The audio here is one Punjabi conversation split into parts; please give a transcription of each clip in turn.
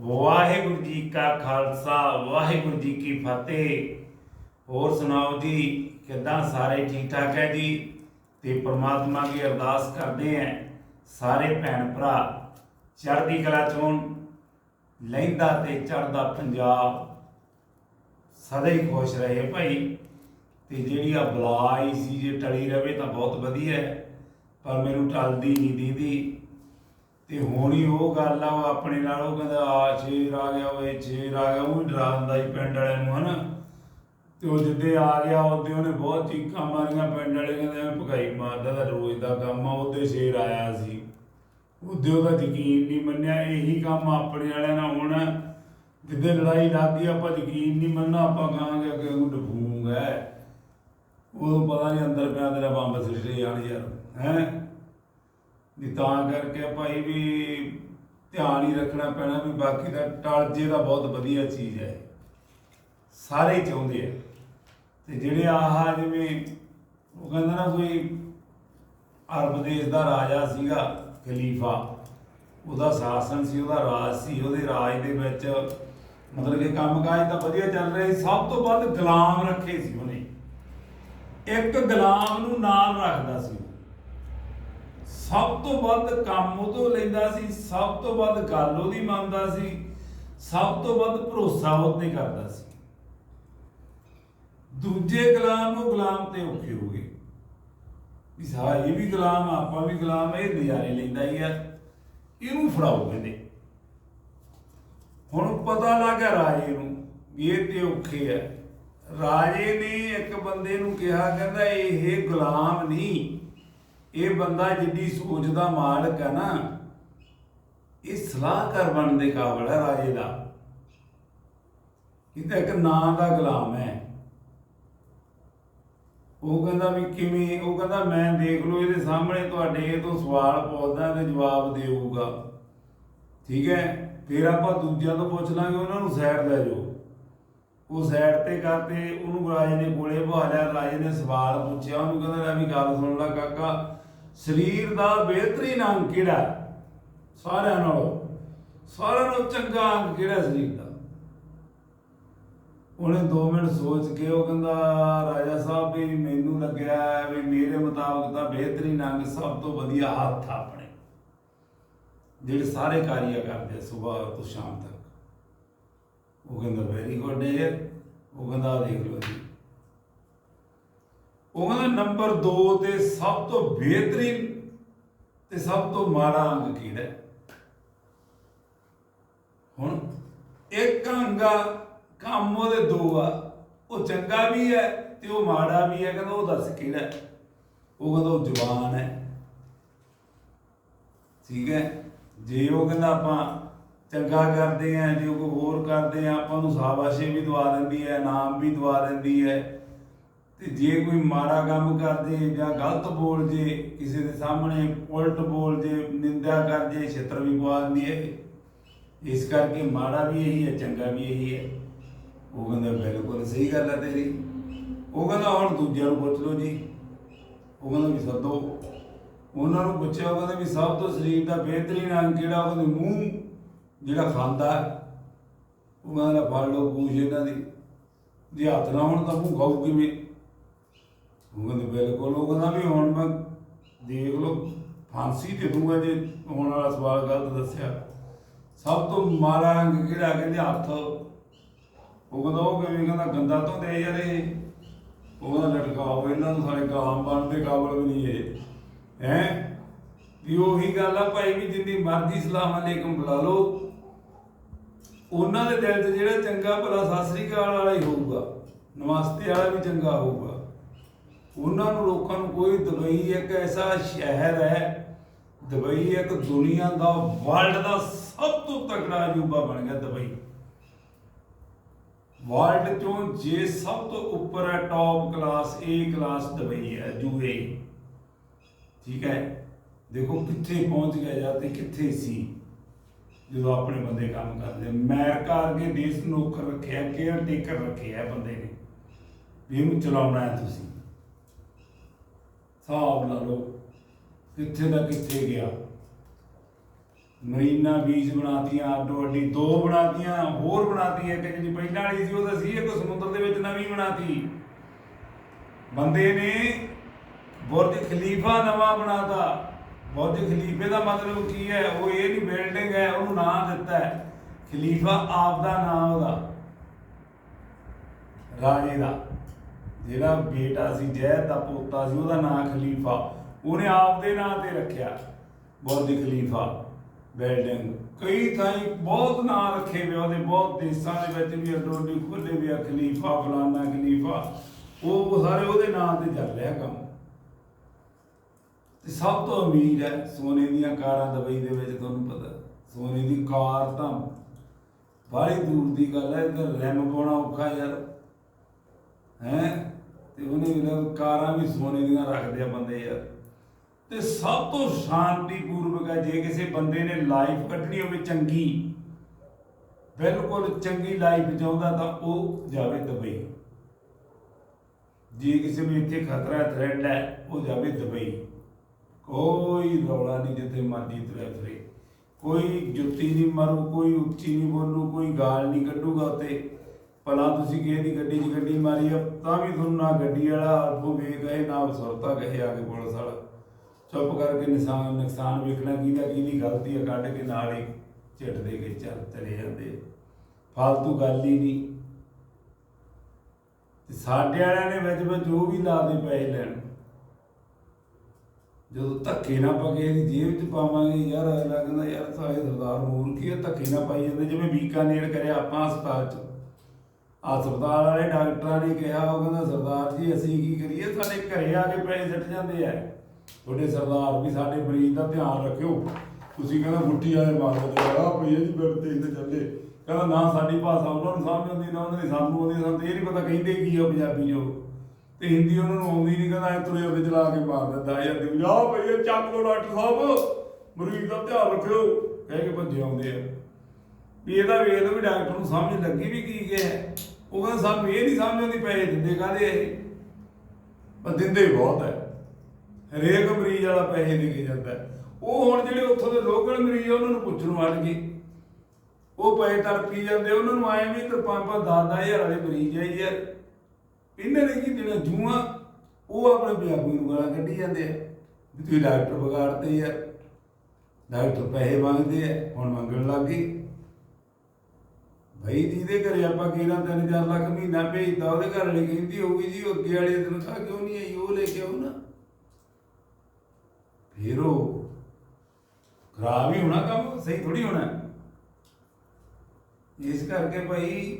ਵਾਹਿਗੁਰੂ ਜੀ ਕਾ ਖਾਲਸਾ, ਵਾਹਿਗੁਰੂ ਜੀ ਕੀ ਫਤਿਹ। ਹੋਰ ਸੁਣਾਓ ਜੀ, ਕਿੱਦਾਂ ਸਾਰੇ ਠੀਕ ਠਾਕ ਹੈ ਜੀ? ਤੇ ਪ੍ਰਮਾਤਮਾ ਦੀ ਅਰਦਾਸ ਕਰਦੇ ਆਂ ਸਾਰੇ ਭੈਣ ਭਰਾ, ਚੜ੍ਹਦੀ ਕਲਾ ਚੋਂ ਲਹਿੰਦਾ ਤੇ ਚੜ੍ਹਦਾ ਪੰਜਾਬ। ਸਦਾ ਹੀ ਖੁਸ਼ ਰਹੇ ਭਾਈ। ਤੇ ਜਿਹੜੀ ਆ ਬਲਾ ਆਈ ਸੀ, ਜੇ ਟਲੀ ਰਵੇ ਤਾਂ ਬਹੁਤ ਵਧੀਆ ਪਰ ਮੈਨੂੰ ਟਲਦੀ ਨਹੀਂ ਦੀਦੀ। ਤੇ ਹੁਣ ਹੀ ਉਹ ਗੱਲ ਆ, ਉਹ ਆਪਣੇ ਨਾਲ ਉਹ ਕਹਿੰਦਾ, ਆ, ਸ਼ੇਰ ਆ ਗਿਆ, ਓਏ ਸ਼ੇਰ ਆ ਗਿਆ, ਉਹ ਡਰਾ ਦਿੰਦਾ ਸੀ ਪਿੰਡ ਵਾਲਿਆਂ ਨੂੰ, ਹਨਾ। ਤੇ ਉਹ ਜਿੱਦੇ ਆ ਗਿਆ, ਉਹਦੇ ਉਹਨੇ ਬਹੁਤ ਚੀਕਾਂ ਮਾਰੀਆਂ ਪਿੰਡ ਵਾਲੇ, ਕਹਿੰਦੇ ਐਵੇਂ ਭਗਾਈ ਮਾਰਦਾ ਦਾ ਰੋਜ਼ ਦਾ ਕੰਮ ਆ, ਉਹਦੇ ਸ਼ੇਰ ਆਇਆ ਸੀ। ਉਹਦੇ ਉਹਦਾ ਯਕੀਨ ਨਹੀਂ ਮੰਨਿਆ, ਇਹੀ ਕੰਮ ਆਪਣੇ ਵਾਲਿਆਂ ਨਾਲ ਹੋਣਾ। ਜਿੱਦੇ ਲੜਾਈ ਲੱਗ ਗਈ, ਆਪਾਂ ਯਕੀਨ ਨਹੀਂ ਮੰਨਣਾ, ਆਪਾਂ ਕਹਾਂਗੇ ਕਿ ਉਹ ਡਫੂਗਾ ਉਹ ਪਤਾ ਨਹੀਂ ਅੰਦਰ ਪਿਆ ਤੇਰਾ ਬੰਬ ਸਿੱਟੇ ਜਾਣ ਯਾਰ, ਹੈ। ਵੀ ਤਾਂ ਕਰਕੇ ਭਾਈ ਵੀ ਧਿਆਨ ਹੀ ਰੱਖਣਾ ਪੈਣਾ ਵੀ ਬਾਕੀ ਦਾ ਟਾਲਜੇ ਦਾ ਬਹੁਤ ਵਧੀਆ ਚੀਜ਼ ਹੈ। ਸਾਰੇ ਚਾਹੁੰਦੇ ਆ। ਤੇ ਜਿਹੜੇ ਆਹ ਜਿਵੇਂ ਉਹ ਕਹਿੰਦਾ ਨਾ ਕੋਈ ਅਰਬ ਦੇਸ਼ ਦਾ ਰਾਜਾ ਸੀਗਾ, ਖਲੀਫਾ, ਉਹਦਾ ਸ਼ਾਸਨ ਸੀ, ਉਹਦਾ ਰਾਜ ਸੀ, ਉਹਦੇ ਰਾਜ ਦੇ ਵਿੱਚ ਮਤਲਬ ਕਿ ਕੰਮਕਾਜ ਤਾਂ ਵਧੀਆ ਚੱਲ ਰਿਹਾ ਸੀ, ਸਭ ਤੋਂ ਵੱਧ ਗੁਲਾਮ ਰੱਖੇ ਸੀ ਉਹਨੇ। ਇੱਕ ਗੁਲਾਮ ਨੂੰ ਨਾਲ ਰੱਖਦਾ ਸੀ ਸਭ ਤੋਂ ਵੱਧ ਕੰਮ ਉਹ ਤੋਂ ਲੈਂਦਾ ਸੀ, ਸਭ ਤੋਂ ਵੱਧ ਗੱਲ ਉਹਦੀ ਮੰਨਦਾ ਸੀ, ਸਭ ਤੋਂ ਵੱਧ ਭਰੋਸਾ ਉਹ ਤੇ ਕਰਦਾ ਸੀ। ਦੂਜੇ ਗੁਲਾਮ ਨੂੰ ਗੁਲਾਮ ਤੇ ਔਖੇ ਹੋ ਗਏ। ਵੀ ਸਾ ਇਹ ਵੀ ਗੁਲਾਮ, ਆਪਾਂ ਵੀ ਗੁਲਾਮ, ਇਹ ਨਜ਼ਾਰੇ ਲੈਂਦਾ ਹੀ ਆ, ਇਹਨੂੰ ਫੜਾਓ ਕਹਿੰਦੇ ਹੁਣ ਪਤਾ ਲੱਗ ਗਿਆ ਰਾਜੇ ਨੂੰ ਇਹ ਤੇ ਔਖੇ ਆ। ਰਾਜੇ ਨੇ ਇੱਕ ਬੰਦੇ ਨੂੰ ਕਿਹਾ, ਕਹਿੰਦਾ ਇਹ ਗੁਲਾਮ ਨਹੀਂ ਇਹ ਬੰਦਾ ਜਿੱਡੀ ਸੋਚ ਦਾ ਮਾਲਕ ਹੈ ਨਾ, ਇਹ ਸਲਾਹਕਾਰ ਬਣਨ ਦੇ ਕਾਬਲ ਹੈ ਰਾਜੇ ਦਾ। ਇਹ ਤਾਂ ਇੱਕ ਨਾਂ ਦਾ ਗੁਲਾਮ ਹੈ। ਉਹ ਕਹਿੰਦਾ ਵੀ ਕਿਵੇਂ, ਉਹ ਕਹਿੰਦਾ ਮੈਂ ਦੇਖ ਲਓ ਇਹਦੇ ਸਾਹਮਣੇ ਤੁਹਾਡੇ ਇਹ ਤੋਂ ਸਵਾਲ ਪੁੱਛਦਾ ਤੇ ਜਵਾਬ ਦੇਊਗਾ। ਠੀਕ ਹੈ, ਫਿਰ ਆਪਾਂ ਦੂਜਿਆਂ ਤੋਂ ਪੁੱਛ ਲਾਂਗੇ, ਉਹਨਾਂ ਨੂੰ ਸਾਈਡ ਲੈ ਜਾਓ। ਉਹ ਸਾਈਡ ਤੇ ਕਰਤੇ ਉਹਨੂੰ ਰਾਜੇ ਨੇ ਕੋਲੇ ਬਹਾ ਲਿਆ, ਰਾਜੇ ਨੇ ਸਵਾਲ ਪੁੱਛਿਆ, ਉਹਨੂੰ ਕਹਿੰਦਾ, ਲੈ ਵੀ ਗੱਲ ਸੁਣ ਲੈ ਕਾਕਾ ਸਰੀਰ ਦਾ ਬਿਹਤਰੀਨ ਅੰਗ ਕਿਹੜਾ ਸਾਰਿਆਂ ਨਾਲੋਂ। ਸਾਰਿਆਂ ਨਾਲੋਂ ਚੰਗਾ ਅੰਗ ਕਿਹੜਾ ਸਰੀਰ ਦਾ? ਉਹਨੇ 2 ਮਿੰਟ ਸੋਚ ਕੇ ਉਹ ਕਹਿੰਦਾ, ਰਾਜਾ ਸਾਹਿਬ, ਵੀ ਮੈਨੂੰ ਲੱਗਿਆ ਵੀ ਮੇਰੇ ਮੁਤਾਬਕ ਤਾਂ ਬਿਹਤਰੀਨ ਅੰਗ ਸਭ ਤੋਂ ਵਧੀਆ ਹੱਥ ਆ ਆਪਣੇ। ਜਿਹੜੇ ਸਾਰੇ ਕਾਰਿਆ ਕਰਦੇ ਸਵੇਰ ਤੋਂ ਸ਼ਾਮ ਤੱਕ। ਉਹ ਕਹਿੰਦਾ ਵੈਰੀ ਗੁੱਡ ਹੈ ਉਹ ਕਹਿੰਦਾ ਦੇਖ ਲਓ ਜੀ ਉਹ ਕਹਿੰਦਾ ਨੰਬਰ 2 ਤੇ ਸਭ ਤੋਂ ਬਿਹਤਰੀਨ ਤੇ ਸਭ ਤੋਂ ਮਾੜਾ ਅੰਗ ਕਿਹੜਾ ਹੁਣ ਇੱਕ ਅੰਗਾ ਕੰਮ ਉਹਦੇ ਦੋ ਆ। ਉਹ ਚੰਗਾ ਵੀ ਹੈ ਤੇ ਉਹ ਮਾੜਾ ਵੀ ਹੈ, ਕਹਿੰਦਾ ਉਹ ਦੱਸ ਕਿਹੜਾ ਉਹ ਕਹਿੰਦਾ ਉਹ ਜਵਾਨ ਹੈ। ਠੀਕ ਹੈ? ਜੇ ਉਹ ਕਹਿੰਦਾ ਆਪਾਂ ਚੰਗਾ ਕਰਦੇ ਆ ਜੇ ਕੋਈ ਹੋਰ ਕਰਦੇ ਆ ਆਪਾਂ ਨੂੰ ਸ਼ਾਬਾਸ਼ੀ ਵੀ ਦਵਾ ਦਿੰਦੀ ਹੈ, ਨਾਮ ਵੀ ਦਵਾ ਦਿੰਦੀ ਹੈ। ਤੇ ਜੇ ਕੋਈ ਮਾੜਾ ਕੰਮ ਕਰਦੇ ਜਾਂ ਗਲਤ ਬੋਲ ਜੇ, ਕਿਸੇ ਦੇ ਸਾਹਮਣੇ ਉਲਟ ਬੋਲ ਜੇ, ਨਿੰਦਾ ਕਰ ਜੇ, ਛਿੱਤਰ ਵੀ ਪਵਾ ਦਿੰਦੀ ਹੈ ਇਸ ਕਰਕੇ ਮਾੜਾ ਵੀ ਇਹੀ ਹੈ, ਚੰਗਾ ਵੀ ਇਹੀ ਹੈ। ਉਹ ਕਹਿੰਦਾ, ਬਿਲਕੁਲ ਸਹੀ ਗੱਲ ਹੈ ਤੇਰੀ। ਉਹ ਕਹਿੰਦਾ, ਹੁਣ ਦੂਜਿਆਂ ਨੂੰ ਪੁੱਛ ਲਓ ਜੀ। ਉਹ ਕਹਿੰਦਾ ਵੀ ਸੱਦੋ। ਉਹਨਾਂ ਨੂੰ ਪੁੱਛਿਆ, ਉਹ ਕਹਿੰਦੇ ਵੀ ਸਭ ਤੋਂ ਸਰੀਰ ਦਾ ਬਿਹਤਰੀਨ ਅੰਗ ਕਿਹੜਾ? ਉਹ ਕਹਿੰਦੇ, ਮੂੰਹ, ਜਿਹੜਾ ਖਾਂਦਾ ਉਹ ਕਹਿੰਦਾ ਫੜ ਲਓ ਪੂਛ ਇਹਨਾਂ ਦੀ। ਜੇ ਹੱਥ ਨਾ ਹੋਣ ਤਾਂ ਮੂੰਹ ਖਾਊ ਕਿਵੇਂ? ਉਹ ਕਹਿੰਦੇ ਬਿਲਕੁਲ, ਉਹ ਕਹਿੰਦਾ ਵੀ ਹੁਣ ਮੈਂ ਦੇਖ ਲਓ, ਫਾਂਸੀ ਦੇ ਦੂੰਗਾ ਜੇ ਹੋਣ ਵਾਲਾ ਸਵਾਲ ਗਲਤ ਦੱਸਿਆ। ਸਭ ਤੋਂ ਮਾੜਾ ਅੰਗ ਕਿਹੜਾ ਕਹਿੰਦੇ ਹੱਥ? ਉਹ ਕਹਿੰਦਾ ਉਹ ਕਿਵੇਂ ਕਹਿੰਦਾ, ਗੰਦਾ ਤੋਂ ਦੇ ਯਾਰ ਇਹ। ਉਹ ਕਹਿੰਦਾ ਲਟਕਾਓ ਇਹਨਾਂ ਨੂੰ ਸਾਰੇ ਕਾਮ ਬਣਨ ਦੇ ਕਾਬਲ ਵੀ ਨਹੀਂ ਇਹ। ਹੈ? ਵੀ ਉਹੀ ਗੱਲ ਆ ਭਾਈ ਵੀ ਜਿੰਨੀ ਮਰਜ਼ੀ ਸਲਾਮ ਅਲੈਕਮ ਬੁਲਾ ਲਓ। ਉਹਨਾਂ ਦੇ ਦਿਲ 'ਚ ਜਿਹੜਾ ਚੰਗਾ ਭਲਾ ਸਤਿ ਸ੍ਰੀ ਅਕਾਲ ਵਾਲਾ ਹੀ ਹੋਊਗਾ। ਨਮਸਤੇ ਵਾਲਾ ਵੀ ਚੰਗਾ ਹੋਊਗਾ। ਉਹਨਾਂ ਨੂੰ ਲੋਕਾਂ ਨੂੰ ਕੋਈ ਦੁਬਈ ਇੱਕ ਐਸਾ ਸ਼ਹਿਰ ਹੈ, ਦੁਬਈ ਇੱਕ ਦੁਨੀਆ ਦਾ ਵਰਲਡ ਦਾ ਸਭ ਤੋਂ ਤਕੜਾ ਅਜੂਬਾ ਬਣ ਗਿਆ ਦੁਬਈ। ਵਰਲਡ ਚੋਂ ਜੇ ਸਭ ਤੋਂ ਉੱਪਰ ਹੈ top class A class Dubai ਹੈ ਯੂਏ ਠੀਕ ਹੈ? ਦੇਖੋ ਕਿੱਥੇ ਪਹੁੰਚ ਗਿਆ ਜਾਂ ਤੇ ਕਿੱਥੇ ਸੀ, ਜਦੋਂ ਆਪਣੇ ਬੰਦੇ ਕੰਮ ਕਰਦੇ। ਅਮਰੀਕਾ ਵਰਗੇ ਦੇਸ਼ ਨੂੰ ਨੌਕਰ ਰੱਖਿਆ ਕੇਅਰ ਟੇਕਰ ਰੱਖਿਆ ਬੰਦੇ ਨੇ। ਵੀ ਇਹਨੂੰ ਚਲਾਉਣਾ ਹੈ ਤੁਸੀਂ। ਹਿਸਾਬ ਲਾ ਲਓ, ਕਿੱਥੇ ਦਾ ਕਿੱਥੇ ਗਿਆ। ਮਰੀਨਾ ਬੀਚ ਬਣਾਤੀਆਂ ਅੱਡੋ ਅੱਡੀ ਦੋ ਬਣਾਤੀਆਂ, ਹੋਰ ਬਣਾਤੀਆਂ ਇੱਕ ਜਿਹੜੀ ਪਹਿਲਾਂ ਵਾਲੀ ਸੀ, ਉਹ ਤਾਂ ਸੀ ਇੱਕ ਸਮੁੰਦਰ ਦੇ ਵਿੱਚ ਨਵੀਂ ਬਣਾਤੀ। ਬੰਦੇ ਨੇ ਬੁਰਜ ਖਲੀਫਾ ਨਵਾਂ ਬਣਾਤਾ। ਬੁਰਜ ਖਲੀਫੇ ਦਾ ਮਤਲਬ ਕੀ ਹੈ? ਉਹ ਇਹ ਨਹੀਂ ਬਿਲਡਿੰਗ ਹੈ, ਉਹਨੂੰ ਨਾਂ ਦਿੱਤਾ ਹੈ। ਖਲੀਫਾ ਆਪ ਦਾ ਨਾਮ ਉਹਦਾ, ਰਾਜੇ ਦਾ। ਜਿਹੜਾ ਬੇਟਾ ਸੀ ਜੈਦ ਦਾ ਪੋਤਾ ਸੀ, ਉਹਦਾ ਨਾਮ ਖਲੀਫਾ। ਉਹਨੇ ਆਪ ਦੇ ਨਾਂ ਤੇ ਰੱਖਿਆ ਬੁਰਜ ਖਲੀਫਾ ਬਿਲਡਿੰਗ। ਕਈ ਥਾਈਂ ਬਹੁਤ ਨਾਂ ਰੱਖੇ ਹੋਏ ਉਹਦੇ, ਬਹੁਤ ਦੇਸ਼ਾਂ ਦੇ ਵਿੱਚ ਵੀ ਅਡੋਡੀ ਖੋਲੇ ਵੀ ਆ, ਖਲੀਫਾ, ਫਲਾਨਾ ਖਲੀਫਾ। ਉਹ ਸਾਰੇ ਉਹਦੇ ਨਾਂ ਤੇ ਚੱਲ ਰਿਹਾ ਕੰਮ। ਤੇ ਸਭ ਤੋਂ ਅਮੀਰ ਹੈ ਸੋਨੇ ਦੀਆਂ ਕਾਰਾਂ ਦਬਈ ਦੇ ਵਿੱਚ, ਤੁਹਾਨੂੰ ਪਤਾ। ਸੋਨੇ ਦੀ ਕਾਰ ਤਾਂ ਬਾਹਲੀ ਦੂਰ ਦੀ ਗੱਲ ਹੈ ਇੱਧਰ ਰੈਮ ਪਾਉਣਾ ਔਖਾ ਯਾਰ। ਹੈ? ਤੇ ਉਹਨੇ ਵੀ ਨਾ ਕਾਰਾਂ ਵੀ ਸੋਨੇ ਦੀਆਂ ਰੱਖਦੇ ਆ ਬੰਦੇ ਯਾਰ। ਤੇ ਸਭ ਤੋਂ ਸ਼ਾਂਤੀਪੂਰਵਕ ਹੈ ਜੇ ਕਿਸੇ ਬੰਦੇ ਨੇ ਲਾਈਫ ਕੱਢਣੀ ਹੋਵੇ ਚੰਗੀ, ਬਿਲਕੁਲ ਚੰਗੀ ਲਾਈਫ ਚਾਹੁੰਦਾ ਤਾਂ ਉਹ ਜਾਵੇ ਦੁਬਈ। ਜੇ ਕਿਸੇ ਨੂੰ ਇੱਥੇ ਖਤਰਾ ਥ੍ਰੈਡ ਹੈ, ਉਹ ਜਾਵੇ ਦੁਬਈ। ਕੋਈ ਰੌਲਾ ਨਹੀਂ ਜਿੱਥੇ ਮਰਜ਼ੀ ਤੁਰਿਆ ਫਿਰੇ। ਕੋਈ ਜੁੱਤੀ ਨਹੀਂ ਮਾਰੂ, ਕੋਈ ਉੱਚੀ ਨਹੀਂ ਬੋਲੂ, ਕੋਈ ਗਾਲ ਨਹੀਂ ਕੱਢੂਗਾ ਉੱਤੇ ਭਲਾ ਤੁਸੀਂ ਕਿਸੇ ਦੀ ਗੱਡੀ 'ਚ ਗੱਡੀ ਮਾਰੀ ਆ, ਤਾਂ ਵੀ ਤੁਹਾਨੂੰ ਨਾ ਗੱਡੀ ਵਾਲਾ ਅਲਫੋ ਵੇ ਗਏ ਨਾ ਸੁਰਤਾ ਕਹੇ ਆ ਕੇ ਪੁਲਿਸ ਵਾਲਾ। ਚੁੱਪ ਕਰਕੇ ਨਿਸ਼ਾਨ, ਨੁਕਸਾਨ ਵੇਖਣਾ ਕਿਹਦਾ, ਕਿਹਦੀ ਗਲਤੀ ਆ, ਕੱਢ ਕੇ ਨਾਲ ਹੀ ਝਿੱਟ ਕੇ ਚੱਲ ਚਲੇ ਜਾਂਦੇ ਆ। ਫਾਲਤੂ ਗੱਲ ਹੀ ਨਹੀਂ। ਤੇ ਸਾਡੇ ਵਾਲਿਆਂ ਨੇ ਵਿੱਚ ਵਿੱਚ ਉਹ ਵੀ ਲਾ ਦੇ ਪੈਸੇ ਲੈਣ, ਜਦੋਂ ਧੱਕੇ ਨਾ ਪਗੇ ਦੀ ਜੇਬ 'ਚ ਪਾਵਾਂਗੇ, ਯਾਰ ਅਗਲਾ ਕਹਿੰਦਾ, ਯਾਰ ਸਾਰੇ ਸਰਦਾਰ ਮੂਰਖੀ ਆ, ਧੱਕੇ ਨਾ ਪਾਈ ਜਾਂਦੇ, ਜਿਵੇਂ ਬੀਕਾਨੇਰ ਕਰਿਆ ਆਪਾਂ ਹਸਪਤਾਲ 'ਚ। ਹਸਪਤਾਲ ਵਾਲੇ ਡਾਕਟਰਾਂ ਨੇ ਕਿਹਾ ਉਹ ਕਹਿੰਦਾ ਸਰਦਾਰ ਜੀ, ਅਸੀਂ ਕੀ ਕਰੀਏ? ਸਾਡੇ ਘਰੇ ਆ ਕੇ ਪੈਸੇ ਸਿੱਟ ਜਾਂਦੇ ਆ। ਤੁਹਾਡੇ ਸਰਦਾਰ ਵੀ ਸਾਡੇ ਮਰੀਜ਼ ਦਾ ਧਿਆਨ ਰੱਖਿਓ। ਤੁਸੀਂ ਕਹਿੰਦਾ ਮੁੱਠੀ ਵਾਲੇ ਮਾਰੋ ਤੇ ਪਈ ਜੀ ਬਿਰ ਤੇ ਇੱਥੇ ਚੱਲੇ। ਕਹਿੰਦਾ ਨਾ ਸਾਡੀ ਭਾਸ਼ਾ ਉਹਨਾਂ ਨੂੰ ਸਮਝ ਆਉਂਦੀ, ਨਾ ਉਹਨਾਂ ਦੀ ਸਾਨੂੰ ਆਉਂਦੀ, ਸਾਨੂੰ ਇਹ ਨਹੀਂ ਪਤਾ ਕਹਿੰਦੇ ਕੀ ਆ ਪੰਜਾਬੀ ਜੋ ਤੇ ਹਿੰਦੀ ਉਹਨਾਂ ਨੂੰ ਆਉਂਦੀ ਨਹੀਂ ਕਹਿੰਦਾ ਐ ਤੁਰੇ ਉਹਦੇ ਚਲਾ ਕੇ ਮਾਰ ਦਿੰਦਾ ਯਾਰ ਤੇ ਜਾ ਚੱਕ ਲੋ ਡਾਕਟਰ ਸਾਹਿਬ, ਮਰੀਜ਼ ਦਾ ਧਿਆਨ ਰੱਖਿਓ। ਕਹਿ ਕੇ ਭੱਜੇ ਆਉਂਦੇ ਆ। ਵੀ ਇਹਦਾ ਵੇਖ ਲਓ ਵੀ ਡਾਕਟਰ ਨੂੰ ਸਮਝ ਲੱਗੀ ਵੀ ਕੀ ਗਿਆ ਉਹ ਕਹਿੰਦਾ, ਸਾਨੂੰ ਇਹ ਨਹੀਂ ਸਮਝ ਆਉਂਦੀ ਪੈਸੇ ਦਿੰਦੇ ਕਾਹਦੇ ਆ ਇਹ? ਪਰ ਦਿੰਦੇ ਬਹੁਤ ਹੈ ਹਰੇਕ ਮਰੀਜ਼ ਵਾਲਾ ਪੈਸੇ ਦੇ ਕੇ ਜਾਂਦਾ। ਉਹ ਹੁਣ ਜਿਹੜੇ ਉੱਥੋਂ ਦੇ ਲੋਕਲ ਮਰੀਜ਼ ਉਹਨਾਂ ਨੂੰ ਪੁੱਛਣ ਹਟ ਗਏ ਉਹ ਪੈਸੇ ਤੜਪੀ ਜਾਂਦੇ ਉਹਨਾਂ ਨੂੰ ਆਏ ਵੀ ਤੇ ਪੰਜ ਪੰਜ 10 ਹਜ਼ਾਰ ਵਾਲੇ ਮਰੀਜ਼ ਆ ਯਾਰ ਇਹਨਾਂ ਨੇ ਕੀ ਦੇਣਾ? ਜੂਆ। ਉਹ ਆਪਣੇ ਪੰਜਾਬੀ ਨੂੰ ਗਾਲਾਂ ਕੱਢੀ ਜਾਂਦੇ ਆ ਵੀ ਤੁਸੀਂ ਡਾਕਟਰ ਵਿਗਾੜਦੇ ਆ। ਡਾਕਟਰ ਪੈਸੇ ਮੰਗਦੇ ਆ, ਹੁਣ ਮੰਗਣ ਲੱਗ ਗਏ। ਭਾਈ ਜਿਹਦੇ ਘਰੇ ਆਪਾਂ ਕਿਹੜਾ 3000 ਲੱਖ ਮਹੀਨਾ ਭੇਜਦਾ ਉਹਦੇ ਘਰ ਵਾਲੀ ਕਹਿੰਦੀ ਹੋਊਗੀ ਜੀ ਅੱਗੇ ਵਾਲੀ ਤਨਖਾਹ ਕਿਉਂ ਨਹੀਂ ਆਈ, ਉਹ ਲੈ ਕੇ ਆਉ ਨਾ। ਫਿਰ ਉਹ ਖਰਾਬ ਹੀ ਹੋਣਾ ਕੰਮ, ਸਹੀ ਥੋੜੀ ਹੋਣਾ। ਇਸ ਕਰਕੇ ਭਾਈ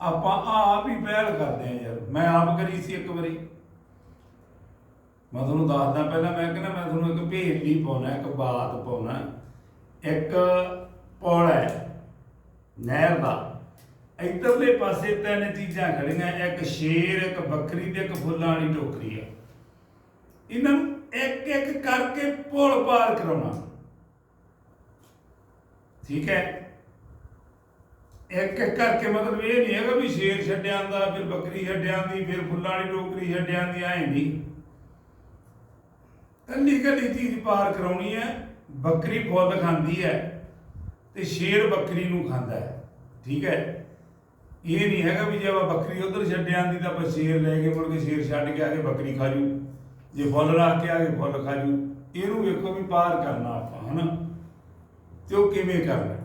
ਆਪਾਂ ਆਪ ਹੀ ਪਹਿਲ ਕਰਦੇ ਆ ਯਾਰ, ਮੈਂ ਆਪ ਕਰੀ ਸੀ ਇੱਕ ਵਾਰੀ। ਮੈਂ ਤੁਹਾਨੂੰ ਦੱਸਦਾ ਪਹਿਲਾਂ, ਮੈਂ ਕਹਿੰਦਾ ਮੈਂ ਤੁਹਾਨੂੰ ਇੱਕ ਭੇਲੀ ਪਾਉਣਾ, ਇੱਕ ਬਾਤ ਪਾਉਣਾ। ਇੱਕ ਪੌੜਾ ਨਹਿਰ ਦਾ ਇੱਧਰਲੇ ਪਾਸੇ ਤਿੰਨ ਚੀਜ਼ਾਂ ਖੜੀਆਂ ਇੱਕ ਸ਼ੇਰ, ਇੱਕ ਬੱਕਰੀ ਤੇ ਇੱਕ ਫੁੱਲਾਂ ਵਾਲੀ ਟੋਕਰੀ ਆ। ਇਹਨਾਂ ਨੂੰ ਇੱਕ ਇੱਕ ਕਰਕੇ ਪੁਲ ਪਾਰ ਕਰਾਉਣਾ। ਠੀਕ ਹੈ? ਇੱਕ ਇੱਕ ਕਰਕੇ ਮਤਲਬ ਇਹ ਨਹੀਂ ਹੈਗਾ ਵੀ ਸ਼ੇਰ ਛੱਡਿਆਂ ਦਾ ਫਿਰ ਬੱਕਰੀ ਛੱਡਿਆਂ ਦੀ ਫਿਰ ਫੁੱਲਾਂ ਵਾਲੀ ਟੋਕਰੀ ਛੱਡਿਆਂ ਦੀ ਐ ਨਹੀਂ। ਕੱਲੀ ਕੱਲੀ ਚੀਜ਼ ਪਾਰ ਕਰਾਉਣੀ ਹੈ, ਬੱਕਰੀ ਫੁੱਲ ਖਾਂਦੀ ਹੈ। ਤੇ ਸ਼ੇਰ ਬੱਕਰੀ ਨੂੰ ਖਾਂਦਾ ਹੈ। ਠੀਕ ਹੈ? ਇਹ ਨਹੀਂ ਹੈਗਾ ਵੀ ਜੇ ਆਪਾਂ ਬੱਕਰੀ ਉਧਰ ਛੱਡਿਆਂ ਦੀ ਤਾਂ ਆਪਾਂ ਸ਼ੇਰ ਲੈ ਕੇ ਮੁੜ ਕੇ ਸ਼ੇਰ ਛੱਡ ਕੇ ਆ ਕੇ ਬੱਕਰੀ ਖਾ ਜੂ। ਜੇ ਫੁੱਲ ਰੱਖ ਕੇ ਆ ਕੇ ਫੁੱਲ ਖਾ ਜੂ। ਇਹਨੂੰ ਵੇਖੋ ਵੀ ਪਾਰ ਕਰਨਾ ਆਪਾਂ, ਹਨਾ? ਤੇ ਉਹ ਕਿਵੇਂ ਕਰਨਾ?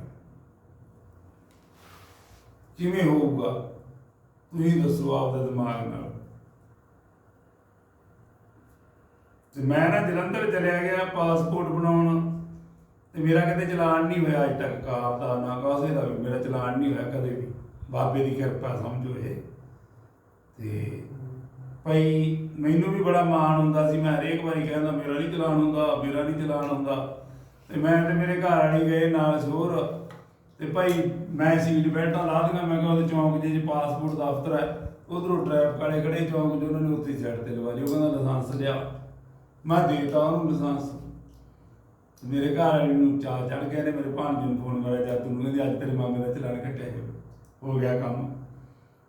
ਕਿਵੇਂ ਹੋਊਗਾ? ਤੁਸੀਂ ਦੱਸੋ ਆਪਦਾ ਦਿਮਾਗ ਨਾਲ। ਤੇ ਮੈਂ ਨਾ ਜਲੰਧਰ ਚਲਿਆ ਗਿਆ ਪਾਸਪੋਰਟ ਬਣਾਉਣ। ਤੇ ਮੇਰਾ ਕਦੇ ਚਲਾਨ ਨਹੀਂ ਹੋਇਆ ਅਜ ਤੱਕ ਕਾਰ ਦਾ, ਨਾ ਕਾਸੇ ਦਾ ਵੀ। ਮੇਰਾ ਚਲਾਨ ਨਹੀਂ ਹੋਇਆ ਕਦੇ ਵੀ। ਬਾਬੇ ਦੀ ਕਿਰਪਾ, ਸਮਝੋ ਇਹ। ਤੇ ਭਾਈ, ਮੈਨੂੰ ਵੀ ਬੜਾ ਮਾਣ ਹੁੰਦਾ ਸੀ। ਮੈਂ ਹਰੇਕ ਵਾਰੀ ਕਹਿੰਦਾ, ਮੇਰਾ ਨਹੀਂ ਚਲਾਨ ਹੁੰਦਾ, ਮੇਰਾ ਨਹੀਂ ਚਲਾਨ ਹੁੰਦਾ। ਤੇ ਮੈਂ ਤੇ ਮੇਰੇ ਘਰ ਵਾਲੀ ਗਏ ਨਾਲ ਸ਼ੋਰ ਤੇ ਭਾਈ, ਮੈਂ ਸੀਟ ਬੈਲਟਾਂ ਲਾ ਦਿੰਗਾ ਮੈਂ ਕਿਹਾ, ਉਹਦੇ ਚੌਂਕ ਜੇ 'ਚ ਪਾਸਪੋਰਟ ਦਫ਼ਤਰ ਹੈ, ਉਧਰੋਂ ਟ੍ਰੈਫਿਕ ਵਾਲੇ ਖੜੇ ਚੌਂਕ 'ਚ, ਉਹਨਾਂ ਨੇ ਉੱਥੇ ਸਾਈਡ ਤੇ ਲਵਾ ਲਈ ਉਹ ਕਹਿੰਦਾ, ਲਾਇਸੈਂਸ ਲਿਆ। ਮੈਂ ਦੇਤਾ ਉਹਨੂੰ ਲਾਇਸੈਂਸ। ਮੇਰੇ ਘਰ ਵਾਲੀ ਨੂੰ ਚਾਹ ਚੜ ਗਿਆ ਨੇ ਮੇਰੇ ਭਾਣਜੇ ਨੂੰ ਫੋਨ ਕਰਿਆ ਜਦ ਤੂੰ ਕਹਿੰਦੀ ਅੱਜ ਤੇਰੇ ਮਾਮੇ ਦਾ ਚਲਾਨ ਕੱਟਿਆ ਗਿਆ ਹੋ ਗਿਆ ਕੰਮ।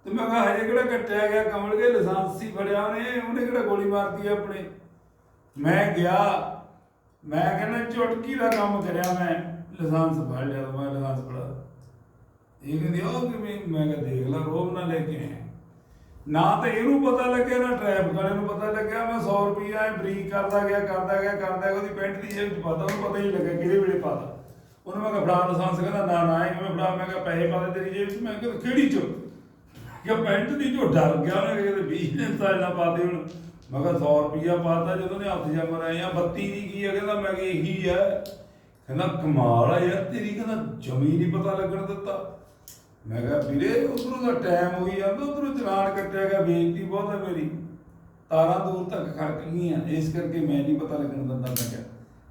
ਤੇ ਮੈਂ ਕਿਹਾ, ਹਜੇ ਕਿਹੜਾ ਕੱਟਿਆ ਗਿਆ? ਕਮਲ ਕੇ ਲਾਇਸੈਂਸ ਹੀ ਫੜਿਆ ਉਹਨੇ ਉਹਨੇ ਕਿਹੜਾ ਗੋਲੀ ਮਾਰਤੀ ਆ ਆਪਣੇ? ਮੈਂ ਗਿਆ, ਮੈਂ ਕਹਿੰਦਾ, ਚੁਟਕੀ ਦਾ ਕੰਮ ਕਰਿਆ ਮੈਂ, ਲਾਇਸੈਂਸ ਫੜ ਲਿਆ ਤਾਂ, ਮੈਂ ਲਾਇਸੈਂਸ ਫੜਾ। ਇਹ ਕਹਿੰਦੀ, ਉਹ ਕਿਵੇਂ? ਮੈਂ ਕਿਹਾ, ਦੇਖ ਲਾ, ਰੋਬ ਨਾ ਲੈ ਕੇ ਆਇਆ। ਨਾ ਤਾਂ ਇਹਨੂੰ ਪਤਾ ਲੱਗਿਆ, ਨਾ ਟ੍ਰੈਫਿਕ ਵਾਲੇ ਨੂੰ ਪਤਾ ਲੱਗਿਆ, ਮੈਂ 100 ਰੁਪਈਆ ਬਰੀਕ ਕਰਦਾ ਗਿਆ ਕਰਦਾ ਗਿਆ ਕਰਦਾ ਗਿਆ, ਉਹਦੀ ਪੈਂਟ ਦੀ ਜੇਬ ਚ ਪਾਤਾ, ਉਹਨੂੰ ਪਤਾ ਹੀ ਨਹੀਂ ਲੱਗਿਆ ਕਿਹੜੇ ਵੇਲੇ ਪਾਤਾ। ਉਹਨੂੰ ਮੈਂ ਕਿਹਾ, ਫੜਾ ਲਾਇਸੈਂਸ, ਕਹਿੰਦਾ ਨਾ ਨਾ, ਇਹ ਕਿਵੇਂ ਫੜਾ, ਮੈਂ ਕਿਹਾ, ਪੈਸੇ ਪਾ ਦੇ ਤੇਰੀ ਜੇਬ ਚ? ਮੈਂ ਕਿਹਾ, ਕਿਹੜੀ ਚ? ਕਿ ਪੈਂਟ ਦੀ ਜੋ ਡਰ ਗਿਆ ਉਹਨੇ ਕਿਤੇ 20 ਨੇ ਤਾਂ ਨਾ ਪਾ ਦੇ ਹੁਣ। ਮੈਂ ਕਿਹਾ 100 ਰੁਪਈਆ ਪਾਤਾ ਜਦੋਂ ਨੇ ਹੱਥ ਜਾ ਰਹੇ ਆ 32 ਦੀ ਕੀ ਹੈ ਕਹਿੰਦਾ, ਮੈਂ ਕਿ ਇਹੀ ਹੈ ਕਹਿੰਦਾ, ਕਮਾਲ ਆ ਯਾਰ ਤੇਰੀ, ਕਹਿੰਦਾ, ਜਮੀ ਨਹੀਂ ਪਤਾ ਲੱਗਣ ਦਿੱਤਾ। ਮੈਂ ਕਿਹਾ, ਵੀਰੇ, ਉਧਰੋਂ ਦਾ ਟਾਈਮ ਹੋਈ ਜਾਂਦਾ, ਉਧਰੋਂ ਚਲਾਨ ਕੱਟਿਆ ਗਿਆ, ਬੇਇੱਜ਼ਤੀ ਬਹੁਤ ਹੈ ਮੇਰੀ। ਤਾਰਾਂ ਦੂਰ ਤੱਕ ਖੜਕ ਗਈਆਂ। ਇਸ ਕਰਕੇ ਮੈਂ ਨਹੀਂ ਪਤਾ ਲੱਗਣ ਦਿੰਦਾ। ਮੈਂ ਕਿਹਾ,